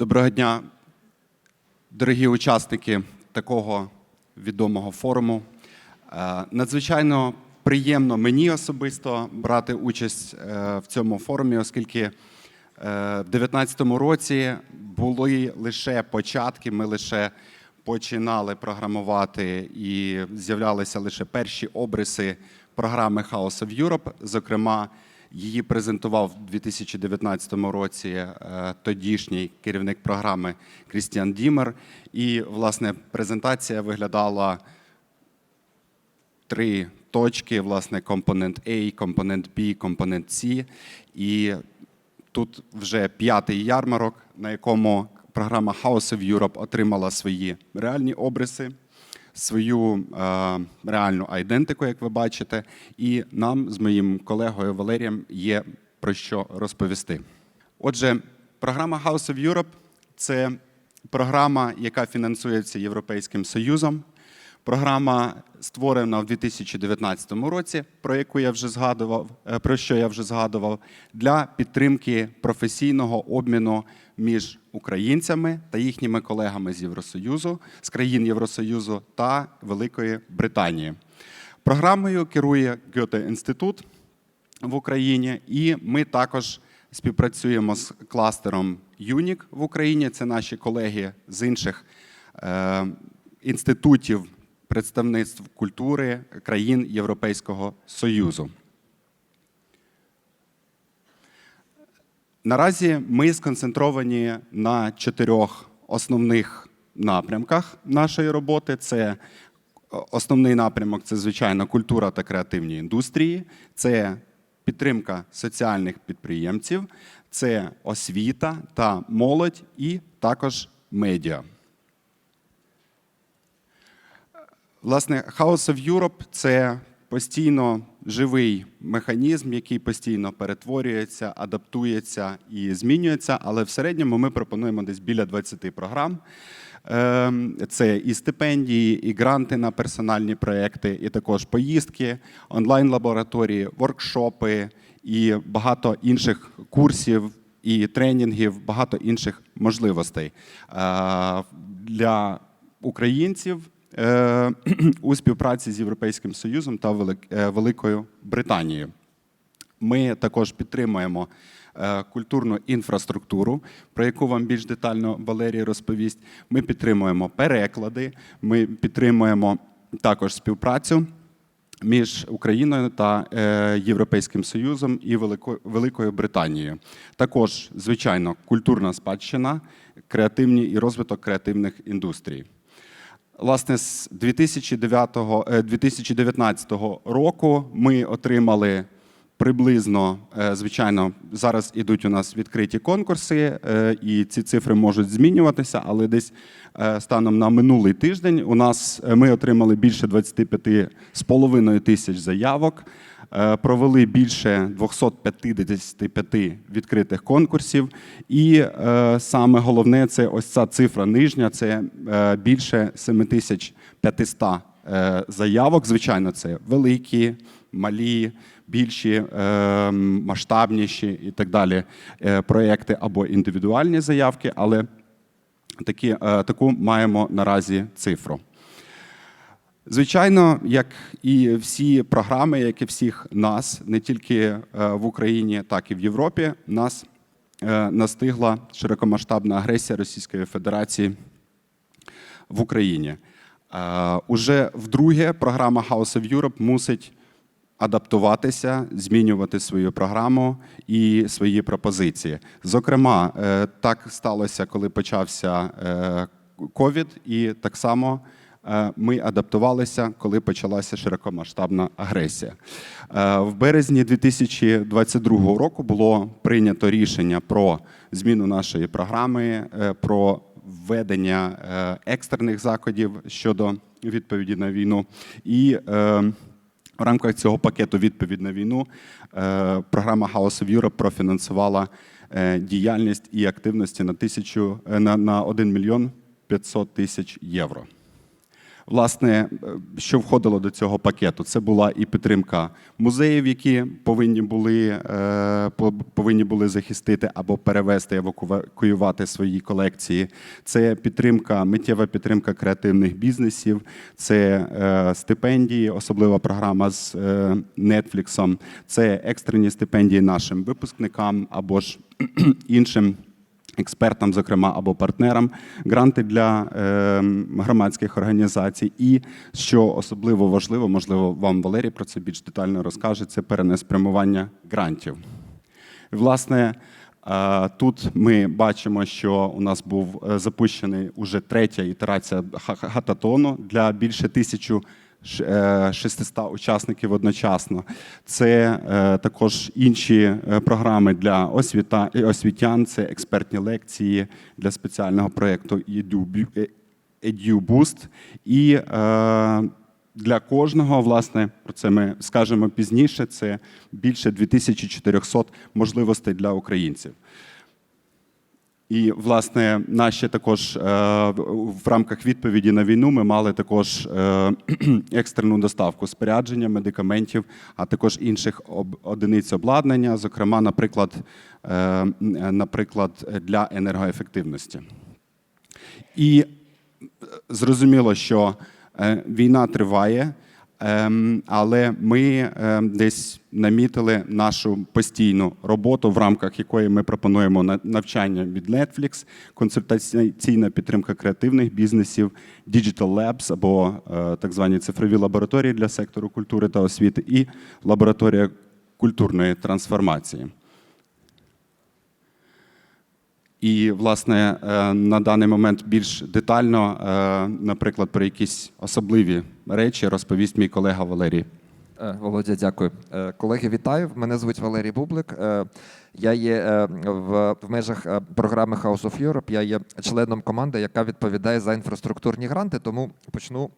Доброго дня, дорогі учасники такого відомого форуму. Е, Надзвичайно приємно мені особисто брати участь е, в цьому форумі, оскільки е, в 2019 році були лише початки, ми лише починали програмувати і з'являлися лише перші обриси програми House of Europe. Зокрема, Її презентував у 2019 році е, тодішній керівник програми Крістіан Дімер. І, власне, презентація виглядала три точки: власне, компонент A, компонент B, компонент C. І тут вже п'ятий ярмарок, на якому програма House of Europe отримала свої реальні обриси свою е, реальну айдентику, як ви бачите, і нам з моїм колегою Валерієм є про що розповісти. Отже, програма House of Europe це програма, яка фінансується Європейським Союзом. Програма створена в 2019 році, про яку я вже згадував, е, про що я вже згадував, для підтримки професійного обміну між українцями та їхніми колегами з Євросоюзу, з країн Євросоюзу та Великої Британії. Програмою керує Гьоте інститут в Україні, і ми також співпрацюємо з кластером ЮНІК в Україні. Це наші колеги з інших е, інститутів представництв культури країн Європейського Союзу. Наразі ми сконцентровані на чотирьох основних напрямках нашої роботи. Це основний напрямок це, звичайно, культура та креативні індустрії, це підтримка соціальних підприємців, це освіта та молодь, і також медіа. Власне, House of Europe – це постійно живий механізм, який постійно перетворюється, адаптується і змінюється. Але в середньому ми пропонуємо десь біля 20 програм. Ем, Це і стипендії, і гранти на персональні проекти, і також поїздки, онлайн-лабораторії, воркшопи і багато інших курсів і тренінгів, багато інших можливостей Е, для українців у співпраці з Європейським Союзом та е, Великою Британією. Ми також підтримуємо е, культурну інфраструктуру, про яку вам більш детально Валерій розповість. Ми підтримуємо переклади, ми підтримуємо також співпрацю між Україною та е, Європейським Союзом і Велико- Великою Британією. Також, звичайно, культурна спадщина, креативні і розвиток креативних індустрій. Власне, з 2009, е, 2019 року ми отримали приблизно, е, звичайно, зараз ідуть у нас відкриті конкурси, е, і ці цифри можуть змінюватися, але десь е, станом на минулий тиждень у нас е, ми отримали більше 25,5 тисяч заявок. Е, Провели більше 255 відкритих конкурсів, і е, саме головне це ось ця цифра нижня. Це е, більше 7500 е, заявок. Звичайно, це великі, малі, більші, масштабніші і так далі проекти або індивідуальні заявки, але такі, таку маємо наразі цифру. Звичайно, як і всі програми, як і всіх нас, не тільки е, в Україні, так і в Європі, нас е, настигла широкомасштабна агресія Російської Федерації в Україні. Е, Уже вдруге програма House of Europe мусить адаптуватися, змінювати свою програму і свої пропозиції. Зокрема, так сталося, коли почався ковід, і так само ми адаптувалися, коли почалася широкомасштабна агресія. Е, В березні 2022 року було прийнято рішення про зміну нашої програми, е, про введення е, екстрених заходів щодо відповіді на війну. І е, в рамках цього пакету відповідь на війну е, програма House of Europe профінансувала е, діяльність і активності на тисячу е, на 1 мільйон 500 тисяч євро. Власне, е, що входило до цього пакету? Це була і підтримка музеїв, які повинні були, е, повинні були захистити або перевести, евакуювати свої колекції. Це підтримка, миттєва підтримка креативних бізнесів, це е, стипендії, особлива програма з Netflix, це екстрені стипендії нашим випускникам або ж іншим експертам, зокрема, або партнерам, гранти для е, громадських організацій. І що особливо важливо, можливо, вам Валерій про це більш детально розкаже, це перенеспрямування грантів. Власне, е, тут ми бачимо, що у нас був е, запущений уже третя ітерація ха- хататону для більше тисячу. Ш- е, 600 учасників одночасно. Це е, також інші е, програми для освіта, освітян, це експертні лекції для спеціального проєкту EduBoost. І для кожного, власне, про це ми скажемо пізніше. Це більше 2400 можливостей для українців. І, власне, наші також е, в рамках відповіді на війну ми мали також е, екстрену доставку спорядження, медикаментів, а також інших одиниць обладнання, зокрема, наприклад, е, наприклад, для енергоефективності. І зрозуміло, що війна триває, але ми ем, десь намітили нашу постійну роботу, в рамках якої ми пропонуємо на- навчання від Netflix, консультаційна підтримка креативних бізнесів, Digital Labs або е, так звані цифрові лабораторії для сектору культури та освіти, і лабораторія культурної трансформації. І, власне, е, на даний момент більш детально, е, наприклад, про якісь особливі речі розповість мій колега Валерій. Е, Володя, дякую. Колеги, вітаю. Мене звуть Валерій Бублик. Я є в, межах програми House of Europe. Я є членом команди, яка відповідає за інфраструктурні гранти. Тому почну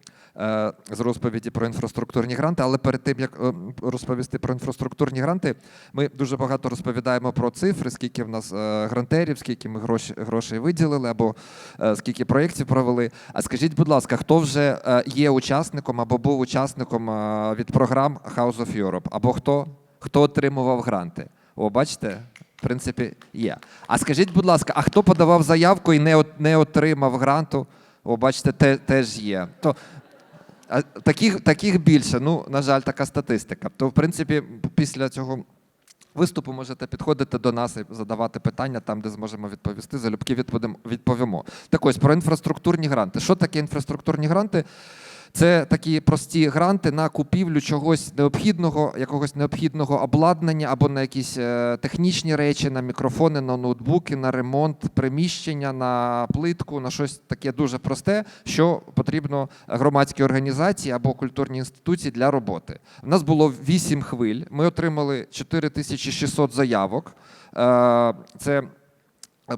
з розповіді про інфраструктурні гранти. Але перед тим як е, розповісти про інфраструктурні гранти, ми дуже багато розповідаємо про цифри, скільки в нас е, грантерів, скільки ми гроші, грошей виділили, або е, скільки проєктів провели. А скажіть, будь ласка, хто вже е, є учасником або був учасником е, від програм House of Europe, або хто, хто отримував гранти? О, бачите, в принципі, є. А скажіть, будь ласка, а хто подавав заявку і не, не отримав гранту? О, бачите, те, теж є. То, таких, таких більше. Ну, на жаль, така статистика. То, в принципі, після цього виступу можете підходити до нас і задавати питання там, де зможемо відповісти. Залюбки відповімо. Так ось про інфраструктурні гранти. Що таке інфраструктурні гранти? Це такі прості гранти на купівлю чогось необхідного, якогось необхідного обладнання або на якісь е, технічні речі, на мікрофони, на ноутбуки, на ремонт приміщення, на плитку, на щось таке дуже просте, що потрібно громадській організації або культурній інституції для роботи. У нас було 8 хвиль. Ми отримали 4600 заявок. Е, Це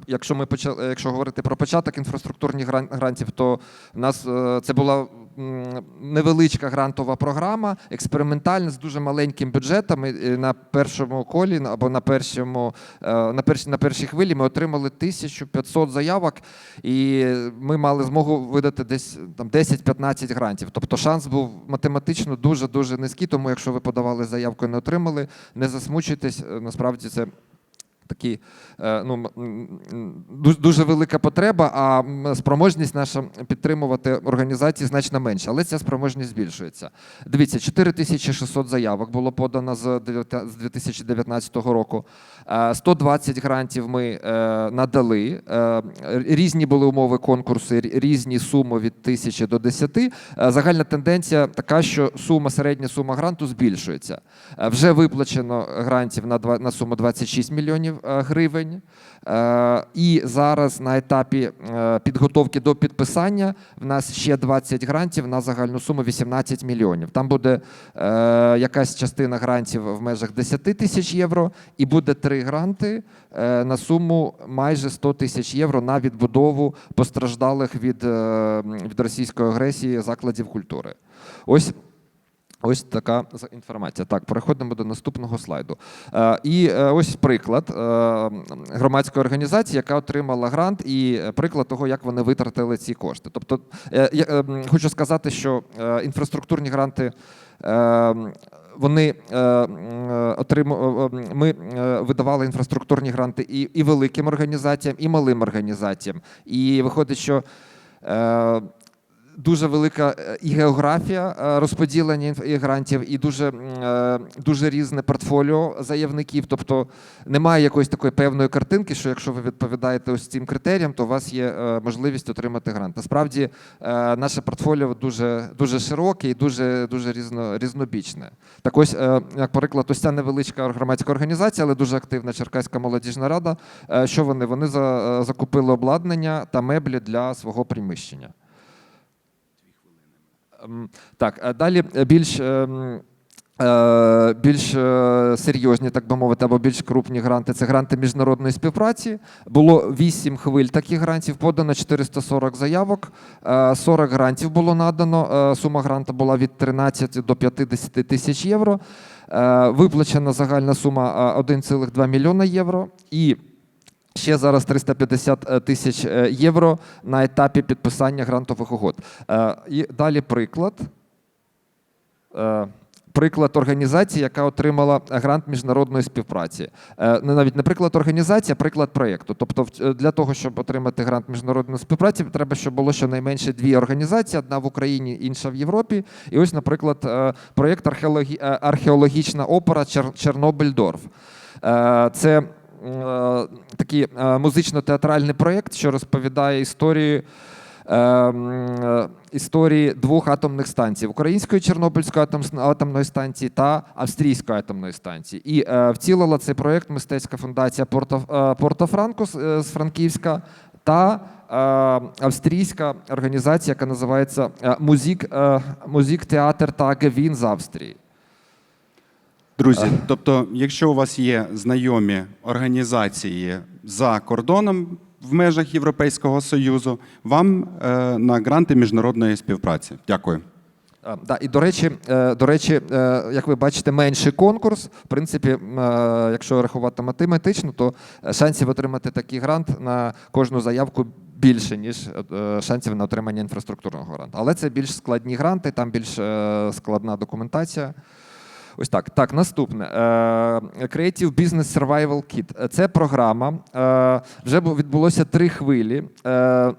Якщо ми почали, якщо говорити про початок інфраструктурних грантів, то нас е, це була невеличка грантова програма, експериментальна з дуже маленьким бюджетом. На першому колі або на першому е, на першій на першій хвилі ми отримали 1500 заявок, і ми мали змогу видати десь там 10-15 грантів. Тобто шанс був математично дуже дуже низький. Тому якщо ви подавали заявку і не отримали, не засмучуйтесь. е, Насправді це такі е, ну, дуже велика потреба, а спроможність наша підтримувати організації значно менша, але ця спроможність збільшується. Дивіться, 4600 заявок було подано з 2019 року. Е, 120 грантів ми е, надали. Е, Різні були умови конкурсу, різні суми від 1000 до 10. Е, Загальна тенденція така, що сума, середня сума гранту збільшується. Е, Вже виплачено грантів на суму 26 мільйонів е, гривень. Е, І зараз на етапі е, підготовки до підписання в нас ще 20 грантів на загальну суму 18 мільйонів. Там буде якась частина грантів в межах 10 тисяч євро, і буде три гранти на суму майже 100 тисяч євро на відбудову постраждалих від, від російської агресії закладів культури. Ось Ось така інформація. Так, переходимо до наступного слайду. Е, і е, ось приклад е, громадської організації, яка отримала грант, і приклад того, як вони витратили ці кошти. Тобто, я хочу сказати, що інфраструктурні гранти. Вони е, ми видавали інфраструктурні гранти і, і великим організаціям, і малим організаціям. І виходить, що дуже велика е, і географія е, розподілення грантів, і дуже, е, дуже різне портфоліо заявників. Тобто немає якоїсь такої певної картинки, що якщо ви відповідаєте ось цим критеріям, то у вас є можливість отримати грант. Насправді наше портфоліо дуже, дуже широке і дуже, дуже різно, різнобічне. Так ось, як приклад, ось ця невеличка громадська організація, але дуже активна Черкаська молодіжна рада. Що вони? Вони за- закупили обладнання та меблі для свого приміщення. Так, далі е, більш. ем, е, Більш е, серйозні, так би мовити, або більш крупні гранти це гранти міжнародної співпраці. Було 8 хвиль таких грантів, подано 440 заявок, е, 40 грантів було надано. е, Сума гранту була від 13 до 50 тисяч євро. Е, Виплачена загальна сума е, 1,2 мільйона євро. І Ще зараз 350 тисяч е, євро на етапі підписання грантових угод. Е, І далі приклад. Е, Приклад організації, яка отримала грант міжнародної співпраці. Е, Не навіть не приклад організації, а приклад проєкту. Тобто, е, для того, щоб отримати грант міжнародної співпраці, треба, щоб було щонайменше дві організації: одна в Україні, інша в Європі. І ось, наприклад, е, проєкт е, археологічна опера. Чорнобиль-Дорф. Е, Це е, такий е, музично-театральний проєкт, що розповідає історію. е, е, Історії двох атомних станцій української Чорнобильської атомної станції та австрійської атомної станції. І е, втілила цей проєкт мистецька фундація Порто, е, Порто Франко з, е, з Франківська та е, австрійська організація, яка називається е, Музик, е, Музик Театр та Гевін з Австрії. Друзі, тобто, якщо у вас є знайомі організації за кордоном в межах Європейського Союзу, вам е, на гранти міжнародної співпраці. Дякую. Да, і до речі, е, до речі, е, як ви бачите, менший конкурс. В принципі, якщо рахувати математично, то шансів отримати такий грант на кожну заявку більше, ніж шансів на отримання інфраструктурного гранту. Але це більш складні гранти, там більш складна документація. Ось так. Так, наступне. Е, Creative Business Survival Kit. Це програма. е, Вже відбулося три хвилі е,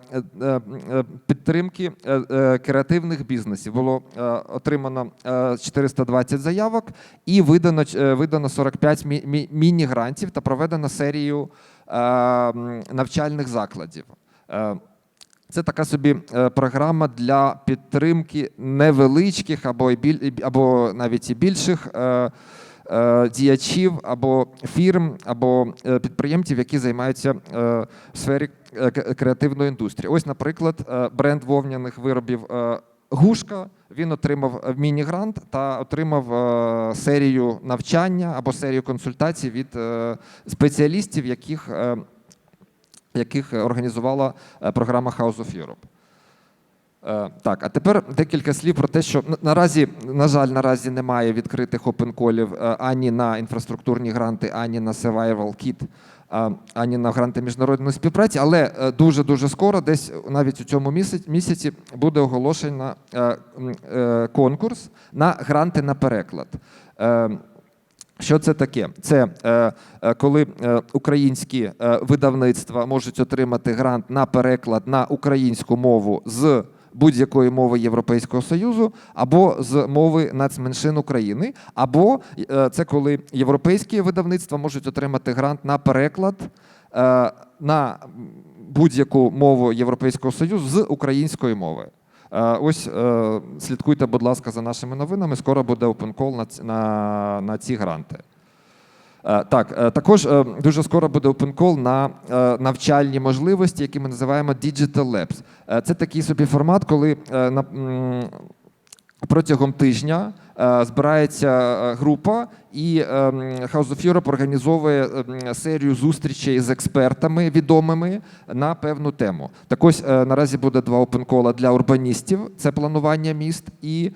підтримки креативних бізнесів. Було отримано е, 420 заявок і видано, видано 45 мі- мі- міні-грантів та проведено серію навчальних закладів. Це така собі е, програма для підтримки невеличких або, або навіть і більших е, е, діячів або фірм, або підприємців, які займаються в сфері креативної індустрії. Ось, наприклад, бренд вовняних виробів Гушка. Він отримав міні-грант та отримав серію навчання або серію консультацій від спеціалістів, яких яких організувала е, програма House of Europe. Е, Так, а тепер декілька слів про те, що наразі, на жаль, наразі немає відкритих опенколів е, ані на інфраструктурні гранти, ані на Survival Kit, ані на гранти міжнародної співпраці, але е, дуже-дуже скоро, десь навіть у цьому місяці, буде е, конкурс на гранти на переклад. Що це таке? Це е, е, коли е, українські видавництва можуть отримати грант на переклад на українську мову з будь-якої мови Європейського Союзу, або з мови нацменшин України, або це коли європейські видавництва можуть отримати грант на переклад на будь-яку мову Європейського Союзу з української мови. Е, Ось е, слідкуйте, будь ласка, за нашими новинами. Скоро буде call на, на, на ці гранти. Е, Так, також дуже скоро буде call на навчальні можливості, які ми називаємо Digital Labs. Це такий собі формат, коли Протягом тижня е, збирається е, група, і ем, House of Europe організовує ем, серію зустрічей з експертами відомими на певну тему. Так ось е, наразі буде два опенкола для урбаністів, це планування міст, і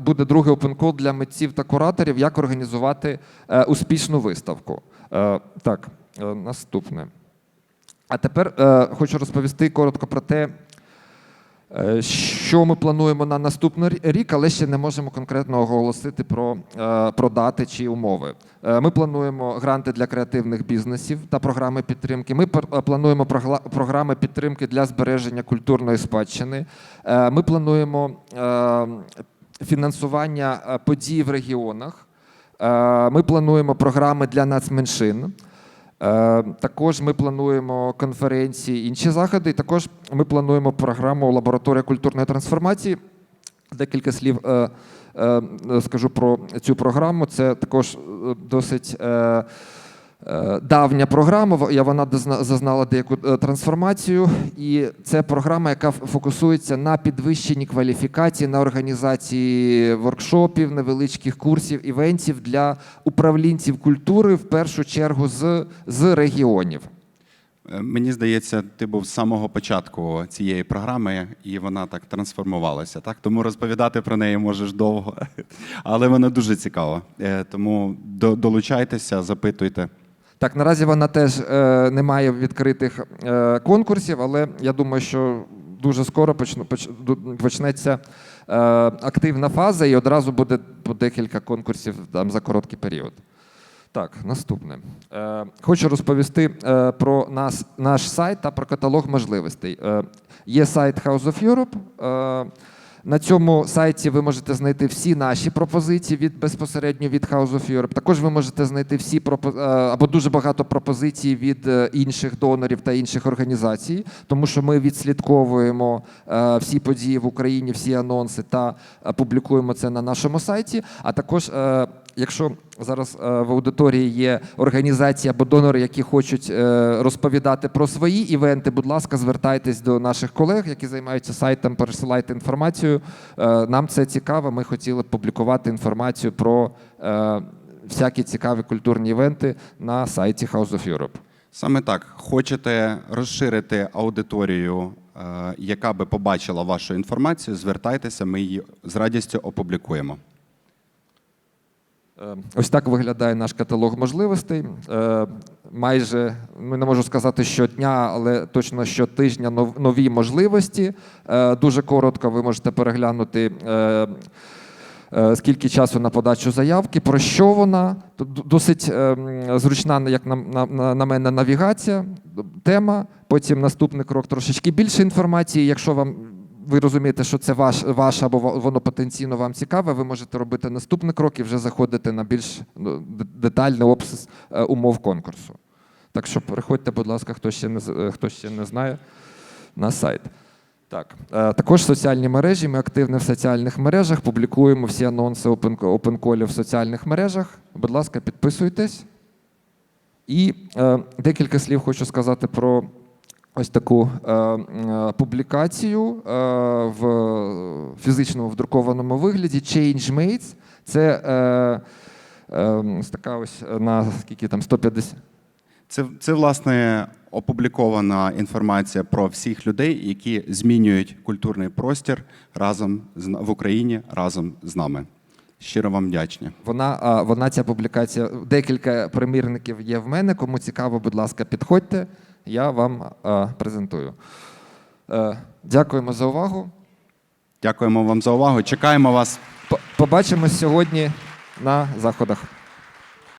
буде другий опенкол для митців та кураторів, як організувати успішну виставку. Так, наступне. А тепер хочу розповісти коротко про те, Що ми плануємо на наступний рік, але ще не можемо конкретно оголосити про, е, про дати чи умови. Е, Ми плануємо гранти для креативних бізнесів та програми підтримки. Ми е, плануємо програми підтримки для збереження культурної спадщини. Е, Ми плануємо е, фінансування е, подій в регіонах. Е, Ми плануємо програми для нацменшин. Е, Також ми плануємо конференції, інші заходи. Також ми плануємо програму Лабораторія культурної трансформації. Декілька слів е, е, скажу про цю програму. Це також досить давня програма. Вона зазнала деяку е, трансформацію. І це програма, яка фокусується на підвищенні кваліфікації, на організації воркшопів, невеличких курсів, івентів для управлінців культури, в першу чергу з, з регіонів. Е, Мені здається, ти був з самого початку цієї програми, і вона так трансформувалася. Так? Тому розповідати про неї можеш довго. Але вона дуже цікава. Е, Тому долучайтеся, запитуйте. Так, наразі вона теж е, не має відкритих е, конкурсів, але я думаю, що дуже скоро почну, поч, почнеться е, активна фаза і одразу буде по декілька конкурсів там, за короткий період. Так, наступне. Е, хочу розповісти е, про нас, наш сайт та про каталог можливостей. Е, є сайт House of Europe. Е, на цьому сайті ви можете знайти всі наші пропозиції від безпосередньо від House of Europe. Також ви можете знайти всі е, або дуже багато пропозицій від е, інших донорів та інших організацій, тому що ми відслідковуємо е, всі події в Україні, всі анонси та публікуємо це на нашому сайті. А також, якщо зараз е, в аудиторії є організації або донори, які хочуть е, розповідати про свої івенти, будь ласка, звертайтесь до наших колег, які займаються сайтом, пересилайте інформацію. Е, Нам це цікаво. Ми хотіли публікувати інформацію про всякі цікаві культурні івенти на сайті House of Europe. Саме так, хочете розширити аудиторію, яка би побачила вашу інформацію, звертайтеся, ми її з радістю опублікуємо. Е, Ось так виглядає наш каталог можливостей. Е, Майже ну, не можу сказати щодня, але точно щотижня нові можливості. Е, Дуже коротко ви можете переглянути. е, Скільки часу на подачу заявки, про що вона? Досить е, зручна, як на мене, навігація, тема. Потім наступний крок трошечки більше інформації. Якщо вам ви розумієте, що це ваш, ваш або воно потенційно вам цікаве, ви можете робити наступний крок і вже заходити на більш ну, детальний опис е, умов конкурсу. Так що переходьте, будь ласка, хто ще не, е, хто ще не знає, на сайт. Так, е, також соціальні мережі. Ми активні в соціальних мережах, публікуємо всі анонси опен- опенколів в соціальних мережах. Будь ласка, підписуйтесь. І е, декілька слів хочу сказати про ось таку е, е, публікацію е, в фізичному в друкованому вигляді ChangeMates. Це е, е, така ось на скільки там 150. Це, це власне опублікована інформація про всіх людей, які змінюють культурний простір разом з в Україні разом з нами. Щиро вам вдячні. Вона, вона ця публікація, декілька примірників є в мене. Кому цікаво, будь ласка, підходьте, я вам а, презентую. Е, Дякуємо за увагу. Дякуємо вам за увагу. Чекаємо вас. По- Побачимось сьогодні на заходах.